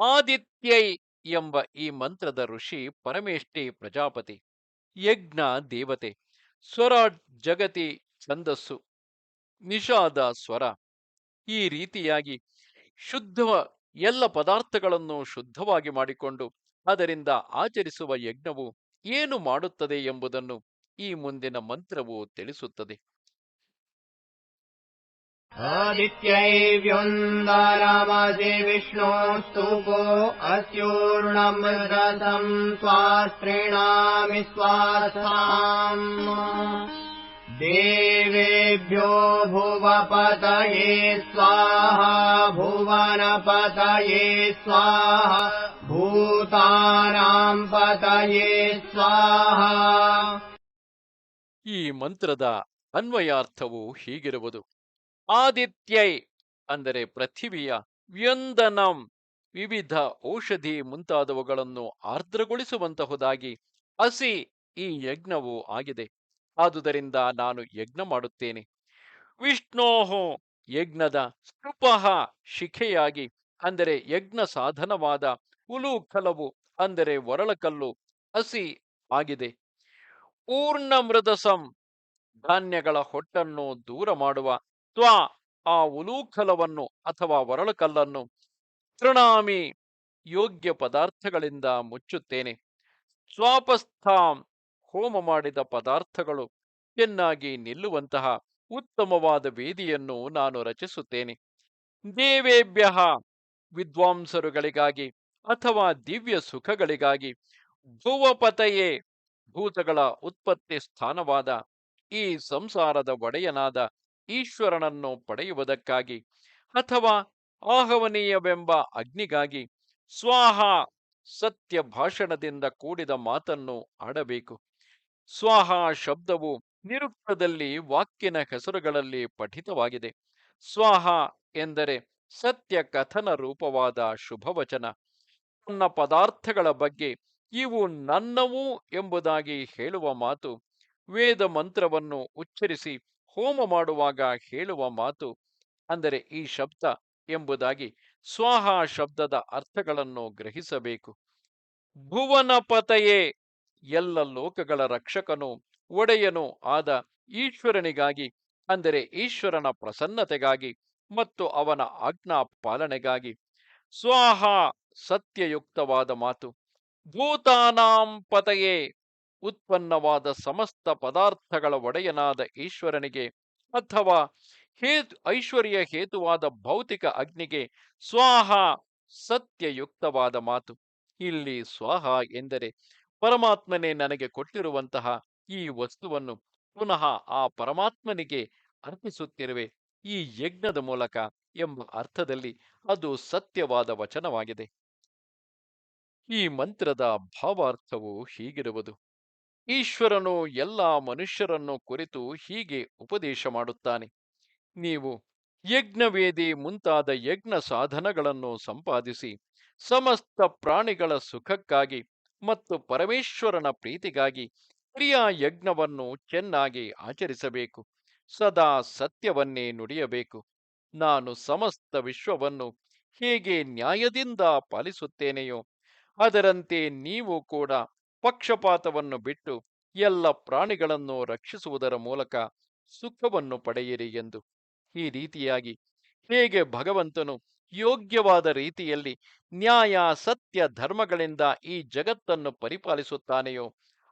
ಆದಿತ್ಯೈ ಎಂಬ ಈ ಮಂತ್ರದ ಋಷಿ ಪರಮೇಷ್ಠಿ ಪ್ರಜಾಪತಿ, ಯಜ್ಞ ದೇವತೆ ಸ್ವರ ಜಗತಿ ಛಂದಸ್ಸು, ನಿಷಾದ ಸ್ವರ. ಈ ರೀತಿಯಾಗಿ ಶುದ್ಧ ಎಲ್ಲ ಪದಾರ್ಥಗಳನ್ನು ಶುದ್ಧವಾಗಿ ಮಾಡಿಕೊಂಡು ಅದರಿಂದ ಆಚರಿಸುವ ಯಜ್ಞವು ಏನು ಮಾಡುತ್ತದೆ ಎಂಬುದನ್ನು ಈ ಮುಂದಿನ ಮಂತ್ರವು ತಿಳಿಸುತ್ತದೆ. आदित्यै व्युन्दरमसि विष्णोस्तुपो अस्यूर्णमृदसं स्वास्त्रीणामि स्वास्थाम् देवेभ्यो भुवपतये स्वाहा भुवनपतये स्वाहा भूतानां पतये स्वाहा ಈ ಮಂತ್ರದ ಅನ್ವಯಾರ್ಥವು ಹೀಗಿರುವುದು ಆದಿತ್ಯೈ ಅಂದರೆ ಪೃಥಿವಿಯ ವ್ಯಂದನಂ. ವಿವಿಧ ಔಷಧಿ ಮುಂತಾದವುಗಳನ್ನು ಆರ್ದ್ರಗೊಳಿಸುವಂತಹುದಾಗಿ ಹಸಿ ಈ ಯಜ್ಞವು ಆಗಿದೆ. ಆದುದರಿಂದ ನಾನು ಯಜ್ಞ ಮಾಡುತ್ತೇನೆ. ವಿಷ್ಣೋ ಯಜ್ಞದ ಸ್ತುಪಃ ಶಿಖೆಯಾಗಿ ಅಂದರೆ ಯಜ್ಞ ಸಾಧನವಾದ ಉಲುಕಲವು ಅಂದರೆ ಒರಳಕಲ್ಲು ಹಸಿ ಆಗಿದೆ. ಪೂರ್ಣ ಮೃದಸಂ ಧಾನ್ಯಗಳ ಹೊಟ್ಟನ್ನು ದೂರ ಮಾಡುವ ತ್ವ ಆ ಉಲೂಖಲವನ್ನು ಅಥವಾ ಒರಳುಕಲ್ಲನ್ನು ತೃಣಾಮಿ ಯೋಗ್ಯ ಪದಾರ್ಥಗಳಿಂದ ಮುಚ್ಚುತ್ತೇನೆ. ಸ್ವಾಪಸ್ಥಾಂ ಹೋಮ ಮಾಡಿದ ಪದಾರ್ಥಗಳು ಚೆನ್ನಾಗಿ ನಿಲ್ಲುವಂತಹ ಉತ್ತಮವಾದ ವೇದಿಯನ್ನು ನಾನು ರಚಿಸುತ್ತೇನೆ. ದೇವೇಭ್ಯ ವಿದ್ವಾಂಸರುಗಳಿಗಾಗಿ ಅಥವಾ ದಿವ್ಯ ಸುಖಗಳಿಗಾಗಿ ಭುವಪತೆಯೇ ಭೂತಗಳ ಉತ್ಪತ್ತಿ ಸ್ಥಾನವಾದ ಈ ಸಂಸಾರದ ಒಡೆಯನಾದ ಈಶ್ವರನನ್ನು ಪಡೆಯುವುದಕ್ಕಾಗಿ ಅಥವಾ ಆಹವನೀಯವೆಂಬ ಅಗ್ನಿಗಾಗಿ ಸ್ವಾಹ ಸತ್ಯ ಭಾಷಣದಿಂದ ಕೂಡಿದ ಮಾತನ್ನು ಆಡಬೇಕು. ಸ್ವಾಹ ಶಬ್ದವು ನಿರುಕ್ತದಲ್ಲಿ ವಾಕ್ಯನ ಹೆಸರುಗಳಲ್ಲಿ ಪಠಿತವಾಗಿದೆ. ಸ್ವಾಹ ಎಂದರೆ ಸತ್ಯ ಕಥನ ರೂಪವಾದ ಶುಭವಚನ. ತನ್ನ ಪದಾರ್ಥಗಳ ಬಗ್ಗೆ ಇವು ನನ್ನವು ಎಂಬುದಾಗಿ ಹೇಳುವ ಮಾತು ವೇದ ಮಂತ್ರವನ್ನು ಉಚ್ಚರಿಸಿ ಹೋಮ ಮಾಡುವಾಗ ಹೇಳುವ ಮಾತು ಅಂದರೆ ಈ ಶಬ್ದ ಎಂಬುದಾಗಿ ಸ್ವಾಹ ಶಬ್ದದ ಅರ್ಥಗಳನ್ನು ಗ್ರಹಿಸಬೇಕು. ಭುವನಪತಯೇ ಎಲ್ಲ ಲೋಕಗಳ ರಕ್ಷಕನು ಒಡೆಯನು ಆದ ಈಶ್ವರನಿಗಾಗಿ ಅಂದರೆ ಈಶ್ವರನ ಪ್ರಸನ್ನತೆಗಾಗಿ ಮತ್ತು ಅವನ ಆಜ್ಞಾ ಪಾಲನೆಗಾಗಿ ಸ್ವಾಹ ಸತ್ಯಯುಕ್ತವಾದ ಮಾತು. ಭೂತಾನಾಂ ಪತಯೇ ಉತ್ಪನ್ನವಾದ ಸಮಸ್ತ ಪದಾರ್ಥಗಳ ಒಡೆಯನಾದ ಈಶ್ವರನಿಗೆ ಅಥವಾ ಹೇತು, ಐಶ್ವರ್ಯ ಹೇತುವಾದ ಭೌತಿಕ ಅಗ್ನಿಗೆ ಸ್ವಾಹ ಸತ್ಯಯುಕ್ತವಾದ ಮಾತು. ಇಲ್ಲಿ ಸ್ವಾಹ ಎಂದರೆ ಪರಮಾತ್ಮನೇ ನನಗೆ ಕೊಟ್ಟಿರುವಂತಹ ಈ ವಸ್ತುವನ್ನು ಪುನಃ ಆ ಪರಮಾತ್ಮನಿಗೆ ಅರ್ಪಿಸುತ್ತಿರುವೆ. ಈ ಯಜ್ಞದ ಮೂಲಕ ಎಂಬ ಅರ್ಥದಲ್ಲಿ ಅದು ಸತ್ಯವಾದ ವಚನವಾಗಿದೆ. ಈ ಮಂತ್ರದ ಭಾವಾರ್ಥವು ಹೀಗಿರುವುದು. ಈಶ್ವರನು ಎಲ್ಲ ಮನುಷ್ಯರನ್ನು ಕುರಿತು ಹೀಗೆ ಉಪದೇಶ ಮಾಡುತ್ತಾನೆ. ನೀವು ಯಜ್ಞವೇದಿ ಮುಂತಾದ ಯಜ್ಞ ಸಾಧನಗಳನ್ನು ಸಂಪಾದಿಸಿ, ಸಮಸ್ತ ಪ್ರಾಣಿಗಳ ಸುಖಕ್ಕಾಗಿ ಮತ್ತು ಪರಮೇಶ್ವರನ ಪ್ರೀತಿಗಾಗಿ ಕ್ರಿಯಾ ಯಜ್ಞವನ್ನು ಚೆನ್ನಾಗಿ ಆಚರಿಸಬೇಕು. ಸದಾ ಸತ್ಯವನ್ನೇ ನುಡಿಯಬೇಕು. ನಾನು ಸಮಸ್ತ ವಿಶ್ವವನ್ನು ಹೇಗೆ ನ್ಯಾಯದಿಂದ ಪಾಲಿಸುತ್ತೇನೆಯೋ ಅದರಂತೆ ನೀವು ಕೂಡ ಪಕ್ಷಪಾತವನ್ನು ಬಿಟ್ಟು ಎಲ್ಲ ಪ್ರಾಣಿಗಳನ್ನು ರಕ್ಷಿಸುವುದರ ಮೂಲಕ ಸುಖವನ್ನು ಪಡೆಯಿರಿ ಎಂದು ಈ ರೀತಿಯಾಗಿ ಹೇಗೆ ಭಗವಂತನು ಯೋಗ್ಯವಾದ ರೀತಿಯಲ್ಲಿ ನ್ಯಾಯ, ಸತ್ಯ, ಧರ್ಮಗಳಿಂದ ಈ ಜಗತ್ತನ್ನು ಪರಿಪಾಲಿಸುತ್ತಾನೆಯೋ,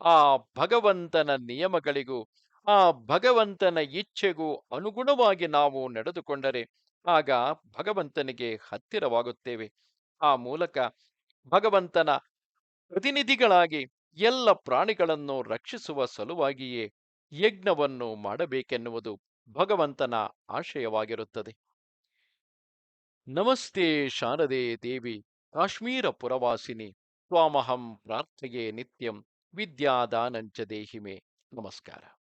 ಆ ಭಗವಂತನ ನಿಯಮಗಳಿಗೂ, ಆ ಭಗವಂತನ ಇಚ್ಛೆಗೂ ಅನುಗುಣವಾಗಿ ನಾವು ನಡೆದುಕೊಂಡರೆ ಆಗ ಭಗವಂತನಿಗೆ ಹತ್ತಿರವಾಗುತ್ತೇವೆ. ಆ ಮೂಲಕ ಭಗವಂತನ ಪ್ರತಿನಿಧಿಗಳಾಗಿ ಎಲ್ಲ ಪ್ರಾಣಿಗಳನ್ನು ರಕ್ಷಿಸುವ ಸಲುವಾಗಿಯೇ ಯಜ್ಞವನ್ನು ಮಾಡಬೇಕೆನ್ನುವುದು ಭಗವಂತನ ಆಶಯವಾಗಿರುತ್ತದೆ. ನಮಸ್ತೆ ಶಾರದೆ ದೇವಿ, ಕಾಶ್ಮೀರ ಪುರವಾಸಿನಿ, ತ್ವಾಮಹಂ ಪ್ರಾರ್ಥೆಯೇ ನಿತ್ಯಂ, ವಿದ್ಯಾದಾನಂಚ ದೇಹಿಮೆ. ನಮಸ್ಕಾರ.